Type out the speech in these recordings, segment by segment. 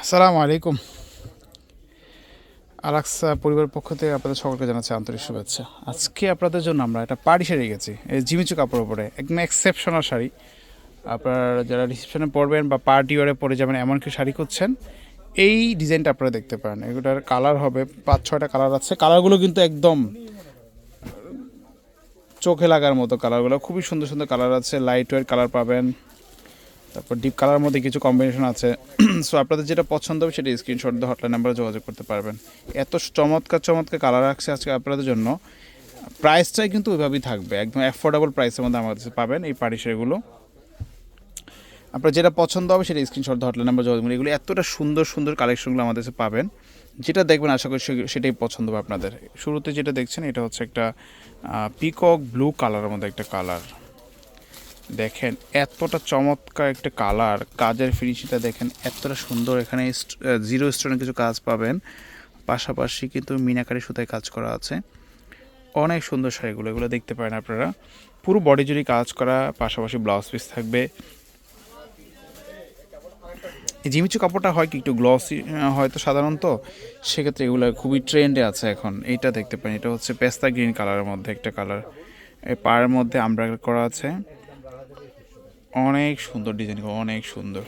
আসসালামু আলাইকুম। আলাক্সা পরিবারের পক্ষ থেকে আপনাদের সকলকে জানাচ্ছি আন্তরিক শুভেচ্ছা। আজকে আপনাদের জন্য আমরা একটা পার্টি শাড়ি গেছি। এই জিমিচু কাপড়ের উপরে। একদম এক্সেপশনাল শাড়ি। আপনারা যারা রিসেপশনে পরবেন বা পার্টি ওয়ারে পরে যাবেন, এমন কি শাড়ি করছেন এই ডিজাইনটা আপনারা দেখতে পারেন। এগুলোর কালার হবে, পাঁচ, ছয়টা কালার আছে। কালারগুলো কিন্তু একদম চোখে লাগার মতো কালারগুলো খুবই সুন্দর সুন্দর কালার আছে। লাইট ওয়েট কালার পাবেন। তারপর ডিপ কালার মধ্যে কিছু কম্বিনেশন আছে। সো আপনাদের যেটা পছন্দ হবে সেটা স্ক্রিনশট দিয়ে হটলাইন নাম্বারে যোগাযোগ করতে পারবেন। এত চমৎকার চমৎকার কালার আসছে আজকে আপনাদের জন্য। প্রাইসটাই কিন্তু ওইভাবেই থাকবে। একদম অ্যাফোর্ডেবল প্রাইসের মধ্যে আমাদের কাছে পাবেন এই পার্টি শাড়িগুলো আপনার যেটা পছন্দ হবে সেটা স্ক্রিনশট দিয়ে হটলাইন নাম্বার যোগাযোগ। এগুলো এতটা সুন্দর সুন্দর কালেকশনগুলো আমাদের কাছে পাবেন। যেটা দেখবেন, আশা করি সেটাই পছন্দ হবে আপনাদের। শুরুতে যেটা দেখছেন, এটা হচ্ছে একটা পিকক ব্লু কালারের মধ্যে একটা কালার দেখেন, এতটা চমৎকার একটা কালার কাজের ফিনিশিংটা দেখেন, এতটা সুন্দর। এখানে জিরো স্টোনের কিছু কাজ পাবেন। পাশাপাশি কিন্তু মিনাকারি সুতায় কাজ করা আছে। অনেক সুন্দর শাড়িগুলো, এগুলো দেখতে পারেন আপনারা। পুরো বডি জুড়ে কাজ করা, পাশাপাশি ব্লাউজ পিস থাকবে। জিমিচু কাপড়টা হয় কি, একটু গ্লসি হয়তো সাধারণত? সেক্ষেত্রে এগুলো খুবই ট্রেন্ডে আছে এখন। এইটা দেখতে পারেন, এটা হচ্ছে পেস্তা গ্রিন কালারের মধ্যে একটা কালার এই পায়ের মধ্যে আমরা করা আছে। অনেক সুন্দর ডিজাইন অনেক সুন্দর।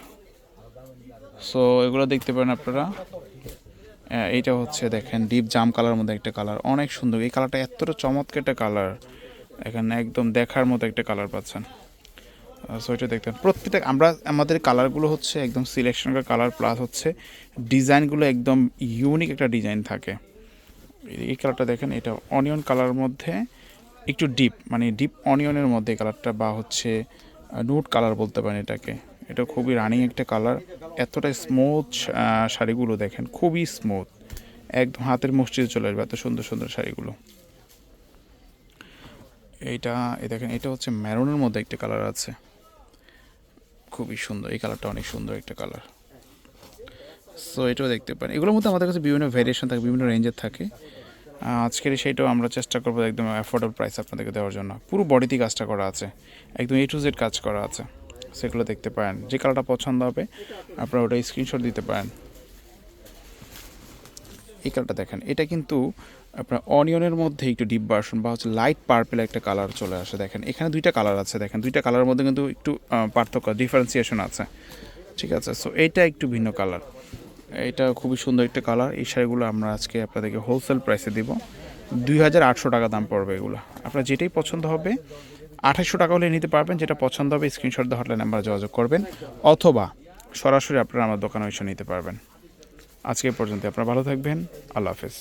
সো এগুলো দেখতে পারেন আপনারা। এইটা হচ্ছে দেখেন ডিপ জাম কালার মধ্যে একটা কালার অনেক সুন্দর। এই কালারটা এতটা চমৎকার একটা কালার এখানে একদম দেখার মতো একটা কালার পাচ্ছেন। সো এটা দেখতে প্রত্যেকটা, আমরা, আমাদের কালারগুলো হচ্ছে একদম সিলেকশন কালার প্লাস হচ্ছে ডিজাইনগুলো একদম ইউনিক একটা ডিজাইন থাকে। এই কালারটা দেখেন, এটা অনিয়ন কালার মধ্যে একটু ডিপ মানে ডিপ অনিয়নের মধ্যে কালারটা বা হচ্ছে নুট কালার বলতে পারেন এটাকে। এটা খুবই রানিং একটা কালার এতটা স্মুথ শাড়িগুলো দেখেন, খুবই স্মুথ একদম হাতের মসজিদে চলে আসবে এত সুন্দর সুন্দর শাড়িগুলো। এইটা, এই দেখেন, এটা হচ্ছে ম্যারুনের মধ্যে একটা কালার আছে। খুবই সুন্দর, এই কালারটা অনেক সুন্দর একটা কালার সো এটাও দেখতে পারেন। এগুলোর মধ্যে আমাদের কাছে বিভিন্ন ভ্যারিয়েশন থাকে, বিভিন্ন রেঞ্জের থাকে। আজকের সেইটাও আমরা চেষ্টা করব একদম অ্যাফোর্ডেবল প্রাইস আপনাদেরকে দেওয়ার জন্য। পুরো বডিতেই কাজটা করা আছে। একদম এ টু জেড কাজ করা আছে। সেগুলো দেখতে পারেন। যে কালারটা পছন্দ হবে, আপনারা ওটা স্ক্রিনশট দিতে পারেন। এই কালারটা দেখেন। এটা কিন্তু আপনার অনিয়নের মধ্যে একটু ডিপ ভার্সন বা হচ্ছে লাইট পার্পেল একটা কালার চলে আসে। দেখেন, এখানে দুইটা কালার আছে। দেখেন, দুইটা কালারের মধ্যে কিন্তু একটু পার্থক্য ডিফারেন্সিয়েশন আছে। ঠিক আছে? সো এটা একটু ভিন্ন কালার এটা খুবই সুন্দর একটা কালার এই শাড়িগুলো আমরা আজকে আপনাদেরকে হোলসেল প্রাইসে দিব। দুই হাজার আটশো টাকা দাম পড়বে এগুলো। আপনার যেটাই পছন্দ হবে আঠাশশো টাকা হলে নিতে পারবেন। যেটা পছন্দ হবে স্ক্রিনশট দিয়ে হটলাইন নাম্বার যোগাযোগ করবেন। অথবা সরাসরি আপনারা আমার দোকানে এসে নিতে পারবেন। আজকে পর্যন্ত আপনারা ভালো থাকবেন। আল্লাহ হাফেজ।